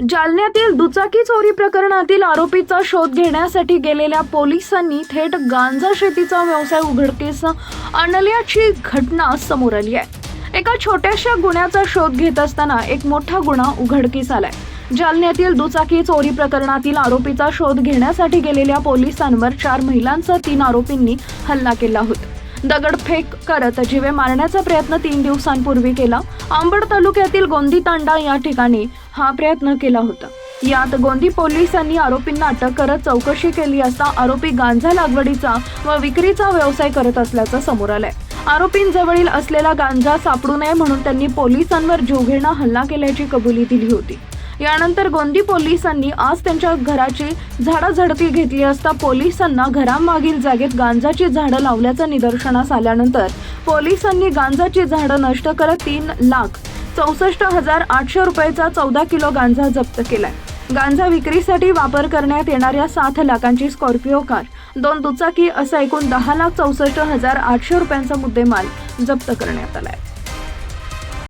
जालन्यातील दुचाकी चोरी प्रकरणातील आरोपीचा शोध घेण्यासाठी गेलेल्या पोलिसांनी थेट गांजा शेतीचा व्यवसाय उघडकीस आणल्याची घटना समोर आली आहे. एका छोट्याशा गुन्ह्याचा शोध घेत असताना एक मोठा गुन्हा उघडकीस आलाय. जालन्यातील दुचाकी चोरी प्रकरणातील आरोपीचा शोध घेण्यासाठी गेलेल्या पोलिसांवर चार महिलांसह तीन आरोपींनी हल्ला केला होता. दगडफेक करत जिवे मारण्याचा प्रयत्न तीन दिवसांपूर्वी केला. आंबड तालुक्यातील गोंदी तांडा या ठिकाणी हा प्रयत्न केला होता. यात गोंदी पोलिसांनी आरोपींना अटक करत चौकशी केली असता आरोपी गांजा लागवडीचा व विक्रीचा व्यवसाय करत असल्याचं समोर आलंय. आरोपींजवळील असलेला गांजा सापडू नये म्हणून त्यांनी पोलिसांवर जीवघेणा हल्ला केल्याची कबुली दिली होती. यानंतर गोंदी पोलिसांनी आज त्यांच्या घराची झाडाझडती घेतली असता पोलिसांना घरामागील जागेत गांजाची झाडं लावल्याचं निदर्शनास आल्यानंतर पोलिसांनी गांजाची झाडं नष्ट करत तीन लाख चौसष्ट हजार आठशे रुपयाचा चौदा किलो गांजा जप्त केलाय. गांजा विक्रीसाठी वापर करण्यात येणाऱ्या सात लाखांची स्कॉर्पिओ कार दोन दुचाकी असा एकूण दहा लाख चौसष्ट हजार आठशे रुपयांचा मुद्देमाल जप्त करण्यात आलाय.